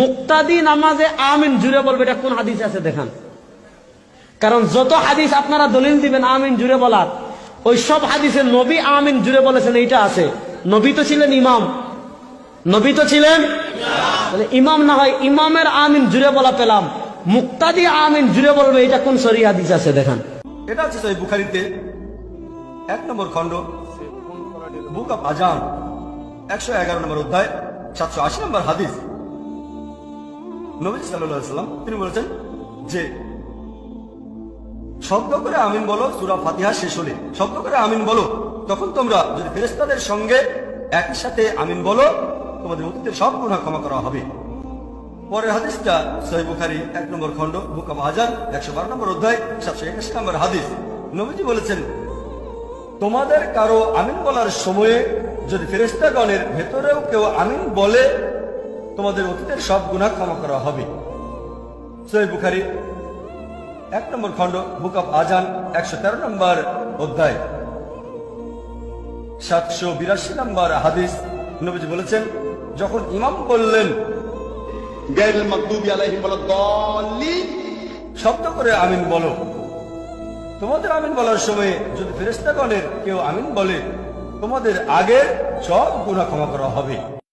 মুক্তাদি নামাজে আমিন, জুড়ে বলবে, এটা কোন হাদিস আছে দেখান। কারণ যত হাদিস আপনারা দলিল দিবেন, আমিন, জুড়ে বলার, ওই সব হাদিসে নবী আমিন, জুড়ে বলেছেন, এইটা আছে। নবী তো ছিলেন ইমাম। নবী তো ছিলেন ইমাম না হয়, ইমামের আমিন, জুড়ে বলা পেলাম। মুক্তাদি আমিন, জুড়ে বলবে, এটা কোন সরি হাদিস আছে দেখান। এটা আছে বুখারিতে। এক নম্বর খণ্ড। বুক অফ আজান। একশো এগারো নম্বর অধ্যায়, সাতশো আশি নম্বর হাদিস। নবী সাল্লাম, তিনি বলেছেন যে, শব্দ করে আমিন বলো, সুরা ফাতিহা শেষ হলে। শব্দ করে আমিন বলো, তখন তোমরা যদি ফেরেস্তাদের সঙ্গে আমিন বলো, তোমাদের সব গুণা ক্ষমা করা হবে। পরের হাদিসটা সহি বুখারি, এক নম্বর খণ্ড, বুক অফ হাজার, একশো বারো নম্বর অধ্যায়, সাতশো একাশি নম্বর হাদিস। নবীজি বলেছেন, তোমাদের কারও আমিন বলার সময়ে যদি ফেরেস্তাগণের ভেতরেও কেউ আমিন বলে তোমাদের অতীতের সব গুণা ক্ষমা করা হবে। সৈয় বুখারি এক নম্বর খণ্ড বুক অব আজান একশো তেরো নম্বর অধ্যায়। সাতশো বিরাশি নম্বর হাদিস নবীজি বলেছেন যখন ইমাম বললেন শব্দ করে আমিন বলো। তোমাদের আমিন বলার সময়ে যদি ফেরেস্তাগণের কেউ আমিন বলে তোমাদের আগে সব গুণা ক্ষমা করা হবে।